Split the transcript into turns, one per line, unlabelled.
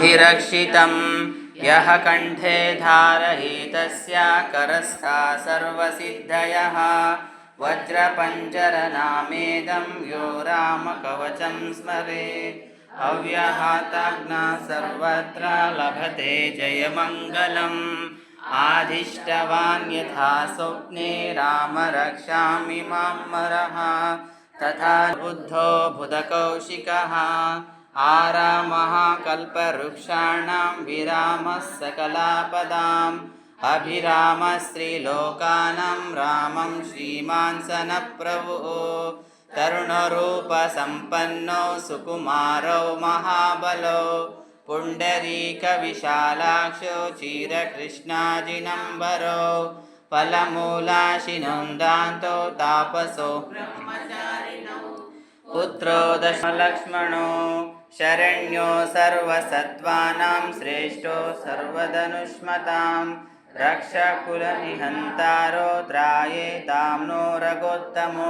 भिरक्षितं यः कण्ठे धारयेतस्य करस्था सर्वसिद्धयः। वज्रपञ्जरनामेदं यो रामकवचं स्मरेत्। अव्यहाताज्ञा सर्वत्र लभते जयमङ्गलम्। आदिष्टवान् यथा स्वप्ने राम रक्षामि मां मरः। तथा बुद्धो बुधकौशिकः आरामः कल्पवृक्षाणां विरामः सकलापदाम् अभिरामस्त्रीलोकानां रामं श्रीमान् सनप्रभुः तरुणरूपसम्पन्नौ सुकुमारौ महाबलौ पुण्डरीकविशालाक्षो क्षीरकृष्णाजिनम्बरौ फलमूलाशिनन्दान्तौ तापसो पुत्रो दशलक्ष्मणो शरण्यो सर्वसत्त्वानां श्रेष्ठो सर्वधनुष्मतां। रक्षकुलनिहन्तारो त्रायेतां नो रघोत्तमो